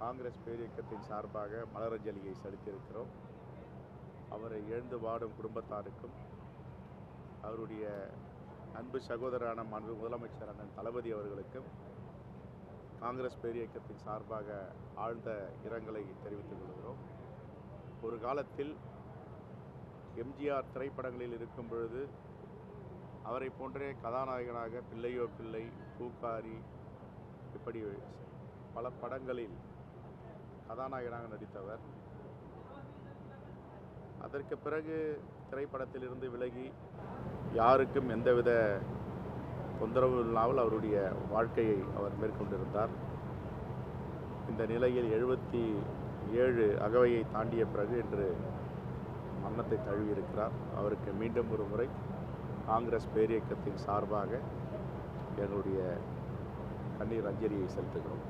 காங்கிரஸ் பேரியக்கத்தின் சார்பாக மலரஞ்சலியை செலுத்தியிருக்கிறோம். அவரை இழந்து வாடும் குடும்பத்தாருக்கும் அவருடைய அன்பு சகோதரான மாண்பு முதலமைச்சர் அண்ணன் தளபதி அவர்களுக்கும் காங்கிரஸ் பேரியக்கத்தின் சார்பாக ஆழ்ந்த இரங்கலை தெரிவித்துக் கொள்கிறோம். ஒரு காலத்தில் எம்ஜிஆர் திரைப்படங்களில் இருக்கும் பொழுது அவரை போன்றே கதாநாயகனாக பிள்ளையோ பிள்ளை பூக்காரி இப்படி பல படங்களில் கதாநாயகனாக நடித்தவர். அதற்கு பிறகு திரைப்படத்திலிருந்து விலகி யாருக்கும் எந்தவித தொந்தரவு இல்லாமல் அவருடைய வாழ்க்கையை அவர் மேற்கொண்டிருந்தார். இந்த நிலையில் எழுபத்தி ஏழு அகவையை தாண்டிய பிறகு இன்று மரணத்தை தழுவியிருக்கிறார். அவருக்கு மீண்டும் ஒரு முறை காங்கிரஸ் பேரியக்கத்தின் சார்பாக எங்களுடைய கண்ணீர் அஞ்சலியை செலுத்துகிறோம்.